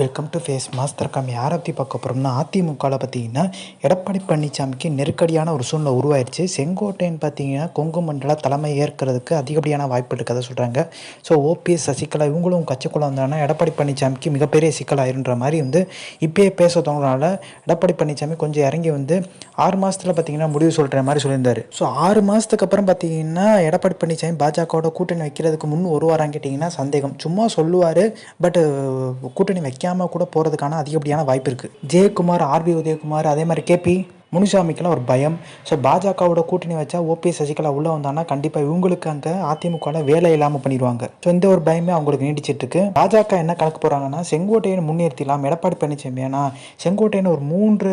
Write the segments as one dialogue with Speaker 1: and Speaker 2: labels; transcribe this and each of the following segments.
Speaker 1: Welcome to face master come யாரை பற்றி பார்க்க போகிறோம்னா அதிமுகவில் பார்த்தீங்கன்னா எடப்பாடி பழனிசாமிக்கு நெருக்கடியான ஒரு சூழ்நிலை உருவாயிருச்சு. செங்கோட்டையன் பார்த்தீங்கன்னா கொங்கு மண்டல தலைமை ஏற்கிறதுக்கு அதிகப்படியான வாய்ப்பு இருக்கதை சொல்கிறாங்க ஸோ ஓபிஎஸ் சசிகலா இவங்களும் கச்சக்குள்ள வந்தாங்கன்னா எடப்பாடி பழனிசாமிக்கு மிகப்பெரிய சிக்கலாயிருன்ற மாதிரி வந்து இப்பயே பேச தோணுறனால எடப்பாடி பழனிசாமி கொஞ்சம் இறங்கி வந்து ஆறு மாதத்தில் பார்த்தீங்கன்னா முடிவு சொல்கிற மாதிரி சொல்லியிருந்தார். ஸோ ஆறு மாதத்துக்கு அப்புறம் பார்த்தீங்கன்னா எடப்பாடி பழனிசாமி பாஜகவோட கூட்டணி வைக்கிறதுக்கு முன் ஒரு வாரம் கேட்டிங்கன்னா சந்தேகம். சும்மா சொல்லுவார் பட் கூட்டணி வைக்க வைக்காமல் கூட போகிறதுக்கான அதிகப்படியான வாய்ப்பு இருக்குது ஜெயக்குமார் ஆர்பி உதயகுமார் அதே மாதிரி கேபி முனுசாமிக்கெல்லாம் ஒரு பயம். ஸோ பாஜகவோட கூட்டணி வச்சா ஓபிஎஸ் சசிகலா உள்ளே வந்தாங்கன்னா கண்டிப்பாக இவங்களுக்கு அங்கே அதிமுகவில் வேலை இல்லாமல் பண்ணிடுவாங்க. ஸோ இந்த ஒரு பயமே அவங்களுக்கு நீடிச்சிட்டு இருக்கு பாஜக என்ன கணக்கு போகிறாங்கன்னா செங்கோட்டையன் முன்னிறுத்திலாம் எடப்பாடி பழனிசாமி ஏன்னா செங்கோட்டையன் ஒரு மூன்று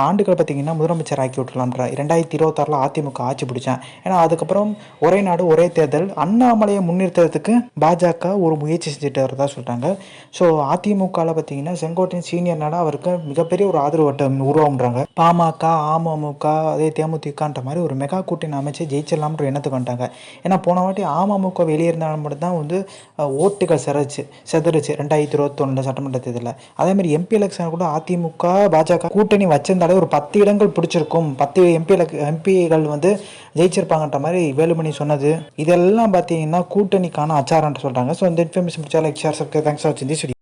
Speaker 1: ஆண்டுகள் பார்த்தீங்கன்னா முதலமைச்சர் ஆக்கி விட்டுலாம்ன்ற ரெண்டாயிரத்தி இருபத்தாறில் அதிமுக ஆட்சி பிடிச்சேன். ஏன்னா அதுக்கப்புறம் ஒரே நாடு ஒரே தேர்தல். அண்ணாமலையை முன்னிறுத்துறதுக்கு பாஜக ஒரு முயற்சி செஞ்சுட்டு வரதா சொல்கிறாங்க ஸோ அதிமுகவில் பார்த்தீங்கன்னா செங்கோட்டையன் சீனியர்னால அவருக்கு மிகப்பெரிய ஒரு ஆதரவு வட்டம் உருவாகுன்றாங்க பாமக அமமுக அதே தேமுதிகன்ற மாதிரி ஒரு மெகா கூட்டணி அமைச்சு ஜெயிச்சிடலாம்ன்ற எண்ணத்துக்கு வந்துட்டாங்க. ஏன்னா போன வாட்டி அமமுக வெளியே இருந்தாலும் மட்டும்தான் வந்து ஓட்டுகள் சிறச்சு செதறிச்சு ரெண்டாயிரத்தி இருபத்தொன்னில் சட்டமன்ற தேர்தலில். அதேமாதிரி எம்பி எலெக்ஷன் கூட அதிமுக பாஜக கூட்டணி வச்சிருந்தாலே ஒரு பத்து இடங்கள் பிடிச்சிருக்கும். பத்து எம்பி எம்பிகள் வந்து ஜெயிச்சிருப்பாங்கன்ற மாதிரி வேலுமணி சொன்னது. இதெல்லாம் பார்த்தீங்கன்னா கூட்டணிக்கான அச்சாரன்ட்டு சொல்கிறாங்க ஸோ இந்த இன்ஃபர்மேஷன் பிடிச்சா like share subscribe thanks for வாட்சிங் திஸ்